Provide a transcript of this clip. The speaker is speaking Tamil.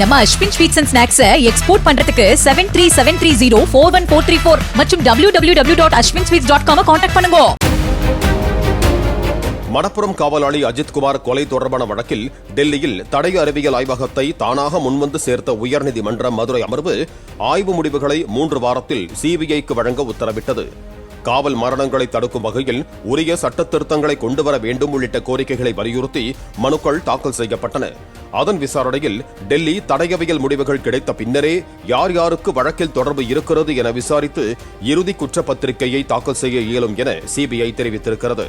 நம்ம அஸ்வின் ஸ்வீட்ஸ் அண்ட் ஸ்நாக்ஸை எக்ஸ்போர்ட் பண்றதுக்கு seven three seven three zero four one four three four மற்றும் W W W dot Ashwin sweets dot com contact பண்ணுங்க. மணப்புரம் காவலாளி அஜித்குமார் கொலை தொடர்பான வழக்கில் டெல்லியில் தடய அறிவியல் ஆய்வகத்தை தானாக முன்வந்து சேர்த்த உயர்நீதிமன்ற மதுரை அமர்வு ஆய்வு முடிவுகளை மூன்று வாரத்தில் சிபிஐக்கு வழங்க உத்தரவிட்டது. காவல் மரணங்களை தடுக்கும் வகையில் உரிய சட்ட திருத்தங்களை கொண்டுவர வேண்டும் உள்ளிட்ட கோரிக்கைகளை வலியுறுத்தி மனுக்கள் தாக்கல் செய்யப்பட்டன. அதன் விசாரணையில் டெல்லி தடையவியல் முடிவுகள் கிடைத்த பின்னரே யார் யாருக்கு வழக்கில் தொடர்பு இருக்கிறது என விசாரித்து இறுதி குற்றப்பத்திரிகையை தாக்கல் செய்ய இயலும் என சிபிஐ தெரிவித்திருக்கிறது.